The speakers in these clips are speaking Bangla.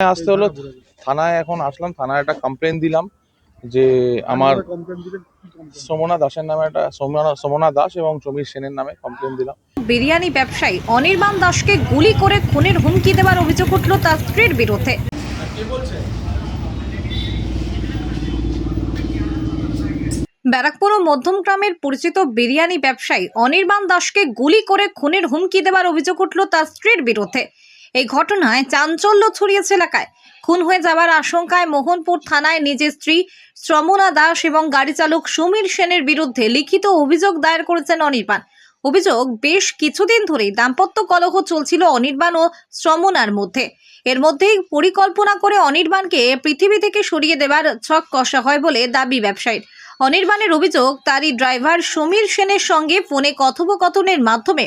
আসতে হলো। থানায় এখন আসলাম থানায় একটা কমপ্লেন দিলাম যে আমার? সমনা দাসের নামে একটা সমনা সমনা দাস এবং সমীর সেনের নামে কমপ্লেন দিলাম। বিরিয়ানি ব্যবসায়ী অনির্বাণ দাসকে গুলি করে খুনের হুমকি দেওয়ার অভিযোগ উঠল তার স্ত্রীর বিরুদ্ধে। ব্যারাকপুর ও মধ্যমগ্রামের পরিচিত বিরিয়ানি ব্যবসায়ী অনির্বাণ দাসকে গুলি করে খুনের হুমকি দেওয়ার অভিযোগ উঠল তার স্ত্রীর বিরুদ্ধে। এই ঘটনায় চাঞ্চল্য ছড়িয়েছে এলাকায়। খুন হয়ে যাওয়ার আশঙ্কায় মোহনপুর থানায় নিজের স্ত্রী শ্রমনা দাস এবং গাড়ি চালক সমীর সেনের বিরুদ্ধে লিখিত অভিযোগ দায়ের করেছেন অনির্বাণ। অভিযোগ বেশ কিছুদিন ধরেই দাম্পত্য কলহ চলছিল অনির্বাণ ও শ্রমনার মধ্যে। এর মধ্যেই পরিকল্পনা করে অনির্বাণকে পৃথিবী থেকে সরিয়ে দেবার ছক কষা হয় বলে দাবি ব্যবসায়ীর। অনির্বাণের অভিযোগ, তারই ড্রাইভার সমীর সেনের সঙ্গে ফোনে কথোপকথনের মাধ্যমে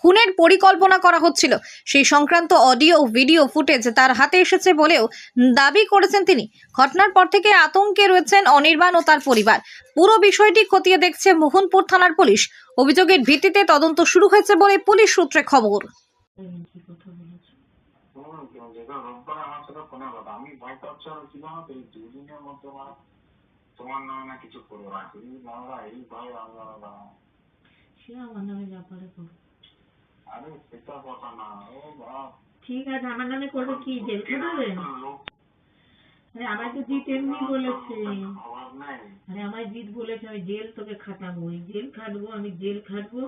খুনের পরিকল্পনা করা হচ্ছিল। সেই সংক্রান্ত অডিও, ভিডিও ফুটেজ তার হাতে এসেছে বলেও দাবি করেছেন তিনি। ঘটনার পর থেকে আতঙ্কে রয়েছেন অনির্বাণ ও তার পরিবার। পুরো বিষয়টি খতিয়ে দেখছে মোহনপুর থানার পুলিশ। অভিযোগের ভিত্তিতে তদন্ত শুরু হয়েছে বলে পুলিশ সূত্রে খবর। করব সে আমার নামে করুক। ঠিক আছে আমার নামে করবে কি? জেল খাটাবে আরে আমার তো জিৎ এমনি বলেছে। আরে আমার জিৎ বলেছে আমি জেল তোকে খাটাবো। জেল খাটবো আমি জেল খাটবো।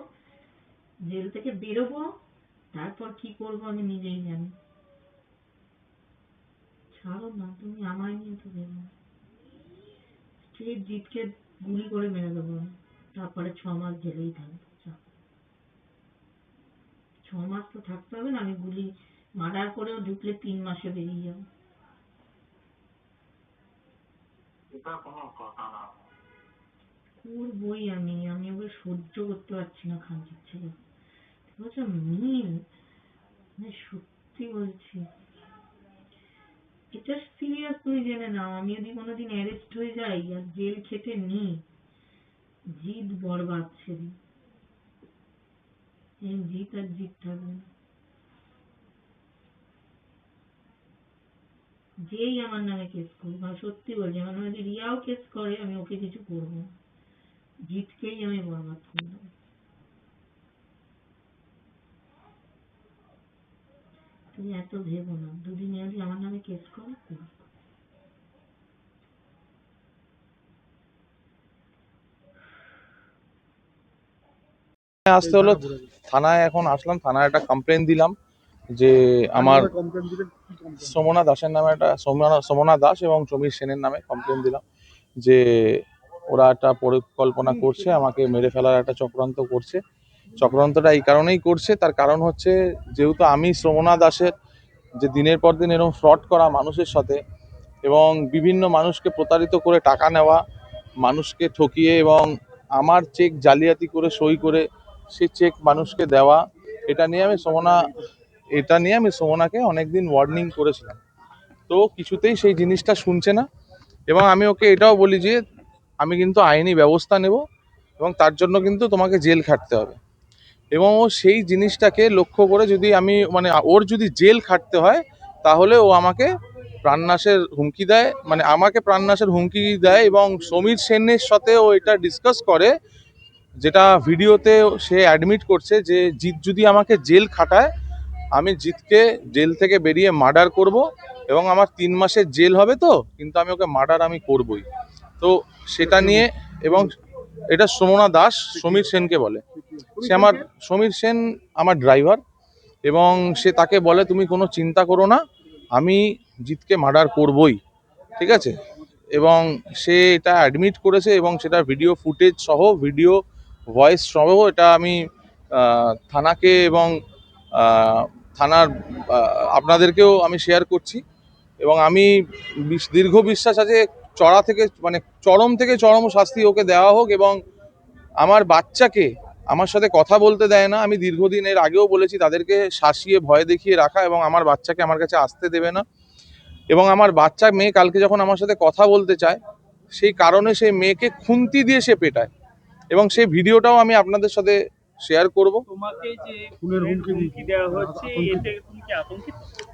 জেল থেকে বেরোবো। তারপর কি করব আমি নিজেই জানি। ছাড়ো না তুমি আমায় নিয়ে তো ভেবো স্ট্রেট জিতকে গুলি করে মেরে দেবো। তারপরে ছ মাস জেলেই থাকব। ছ মাস তো থাকতে হবে না আমি গুলি মার্ডার করেও ঢুকলে তিন মাসে বেরিয়ে যাব। করবই আমি আমি ওকে সহ্য করতে পারছি না খানকির ছেলে বলছে মিল। মানে সত্যি বলছি। এটা সিরিয়াস তুমি জেনে নাও আমি যদি কোনোদিন অ্যারেস্ট হয়ে যাই আর জেল খেটে নিই জিদ বরবাদ সেদিন। এই জিত আর জিত থাকবে না যেই আমার নামে কেস করুক আমি সত্যি বলছি আমার নামে রিয়াও কেস করে, আমি ওকে কিছু করব না। জিতকেই আমি বরবাদ করে তুমি এত ভেবো না। দুদিন যদি আমার নামে কেস করে করুক আসতে হলো। থানায় এখন আসলাম থানায় একটা কমপ্লেন দিলাম যে আমার সমনা দাসের নামে একটা সমনা সমনা দাস এবং সমীর সেনের নামে কমপ্লেন দিলাম যে ওরা একটা পরিকল্পনা করছে আমাকে মেরে ফেলার একটা চক্রান্ত করছে। চক্রান্তটা এই কারণেই করছে তার কারণ হচ্ছে যেহেতু আমি শ্রমনা দাসের যে দিনের পর দিন এরকম ফ্রড করা মানুষের সাথে এবং বিভিন্ন মানুষকে প্রতারিত করে টাকা নেওয়া মানুষকে ঠকিয়ে এবং আমার চেক জালিয়াতি করে সই করে সেই চেক মানুষকে দেওয়া, এটা নিয়ে আমি সমনা, এটা নিয়ে আমি সোমনাকে অনেকদিন ওয়ার্নিং করেছিলাম। তো কিছুতেই সেই জিনিসটা শুনছে না এবং আমি ওকে এটাও বলি যে, আমি কিন্তু আইনি ব্যবস্থা নেব এবং তার জন্য কিন্তু তোমাকে জেল খাটতে হবে। এবং ও সেই জিনিসটাকে লক্ষ্য করে যদি আমি মানে ওর যদি জেল খাটতে হয়, তাহলে ও আমাকে প্রাণনাশের হুমকি দেয় মানে আমাকে প্রাণনাশের হুমকি দেয় এবং সমীর সেনের সাথে ও এটা ডিসকাস করে যেটা ভিডিওতে সে অ্যাডমিট করছে যে জিৎ যদি আমাকে জেল খাটায়, আমি জিতকে জেল থেকে বেরিয়ে মার্ডার করব এবং আমার তিন মাসের জেল হবে তো, কিন্তু আমি ওকে মার্ডার আমি করবই। তো সেটা নিয়ে এবং এটা সোমনা দাস সমীর সেনকে বলে। সে আমার, সমীর সেন আমার ড্রাইভার এবং সে তাকে বলে, তুমি কোনো চিন্তা করো না, আমি জিতকে মার্ডার করবই। ঠিক আছে? এবং সে এটা অ্যাডমিট করেছে এবং সেটা ভিডিও ফুটেজ সহ ভিডিও ভয়েস সহ এটা আমি থানাকে এবং থানার আপনাদেরকেও আমি শেয়ার করছি। এবং আমি দীর্ঘ বিশ্বাস আছে, চড়া থেকে মানে চরম থেকে চরম শাস্তি ওকে দেওয়া হোক এবং আমার বাচ্চাকে আমার সাথে কথা বলতে দেয় না, আমি দীর্ঘদিন এর আগেও বলেছি তাদেরকে শাসিয়ে, ভয় দেখিয়ে রাখা এবং আমার বাচ্চাকে আমার কাছে আসতে দেবে না। এবং আমার বাচ্চা মেয়ে কালকে যখন আমার সাথে কথা বলতে চায়, সেই কারণে সেই মেয়েকে খুন্তি দিয়ে সে পেটায়। এবং সেই ভিডিওটাও আমি আপনাদের সাথে শেয়ার করব।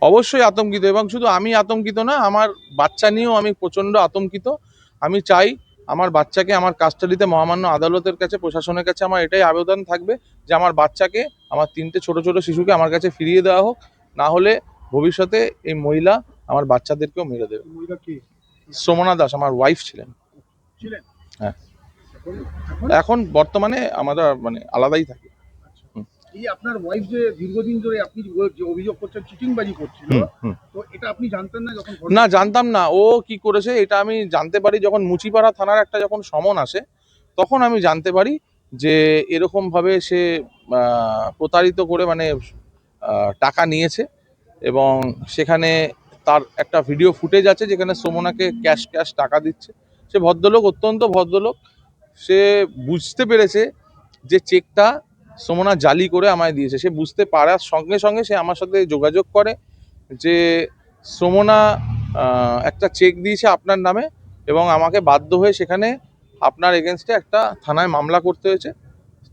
অবশ্যই আতঙ্কিত এবং শুধু আমি আতঙ্কিত না আমার বাচ্চা নিয়েও আমি প্রচণ্ড আতঙ্কিত। আমি চাই আমার বাচ্চাকে আমার কাস্টাডিতে মহামান্য আদালতের কাছে প্রশাসনের কাছে আমার এটাই আবেদন থাকবে যে আমার বাচ্চাকে আমার তিনটে ছোট ছোট শিশুকে আমার কাছে ফিরিয়ে দেওয়া হোক। না হলে ভবিষ্যতে এই মহিলা আমার বাচ্চাদেরকেও মেরে দেবে। সোমনা দাস আমার ওয়াইফ ছিলেন। ছিলেন? হ্যাঁ। এখন বর্তমানে আমরা মানে আলাদাই থাকি। এই আপনার ওয়াইফ যে দীর্ঘদিন ধরে আপনি যে অভিযোগ করছেন চিটিংবাজি করছিল। তো এটা আপনি জানতেন না যখন না জানতাম না। ও কি করেছে এটা আমি জানতে পারি যখন মুচিপাড়া থানার একটা যখন সমন আসে তখন আমি জানতে পারি যে এরকম ভাবে সে প্রতারিত করে মানে টাকা নিয়েছে এবং সেখানে তার একটা ভিডিও ফুটেজ আছে যেখানে সোমনাকে ক্যাশ ক্যাশ টাকা দিচ্ছে। সে ভদ্রলোক অত্যন্ত ভদ্রলোক। সে বুঝতে পেরেছে যে চেকটা সোমনা জালি করে আমায় দিয়েছে। সে বুঝতে পারার সঙ্গে সঙ্গে সে আমার সাথে যোগাযোগ করে যে সোমনা একটা চেক দিয়েছে আপনার নামে এবং আমাকে বাধ্য হয়ে সেখানে আপনার এগেনস্টে একটা থানায় মামলা করতে হয়েছে।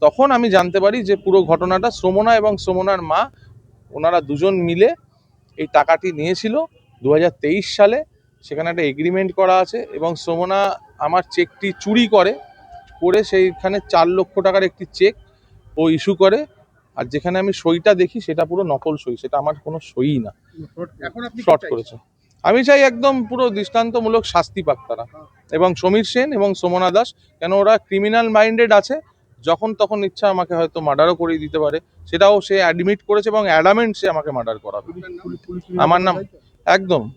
তখন আমি জানতে পারি যে পুরো ঘটনাটা সোমনা এবং সোমনার মা, ওনারা দুজন মিলে এই টাকাটি নিয়েছিল দু হাজার তেইশ সালে। সেখানে একটা এগ্রিমেন্ট করা আছে এবং সোমনা আমার চেকটি চুরি করে করে সেইখানে চার লক্ষ টাকার একটি চেক ও ইস্যু করে। আর যেখানে আমি সইটা দেখি সেটা পুরো নকল সই সেটা আমার কোনো সই না। এখন আপনি কি করেছে। আমি চাই একদম পুরো দৃষ্টান্তমূলক শাস্তি পাক তারা। এবং সমীর সেন এবং সোমনা দাস কেন ওরা ক্রিমিনাল মাইন্ডেড আছে যখন তখন ইচ্ছা আমাকে হয়তো মার্ডারও করে দিতে পারে। সেটাও সে অ্যাডমিট করেছে এবং অ্যাডামেন্ট সে আমাকে মার্ডার করাবে। আমার নাম- একদম।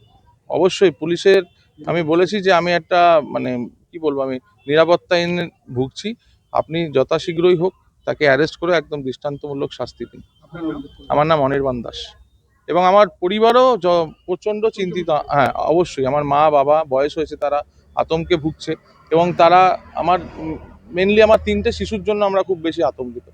অবশ্যই পুলিশের আমি বলেছি যে আমি একটা মানে কি বলব আমি নিরাপত্তাহীন ভুগছি। আপনি যথাশীঘ্রই হোক তাকে অ্যারেস্ট করে একদম দৃষ্টান্তমূলক শাস্তি দিন। আমার নাম অনির্বাণ দাস। এবং আমার পরিবারও প্রচণ্ড চিন্তিত। হ্যাঁ অবশ্যই আমার মা বাবা বয়স হয়েছে তারা আতঙ্কে ভুগছে। এবং তারা আমার মেনলি আমার তিনটে শিশুর জন্য আমরা খুব বেশি আতঙ্কিত।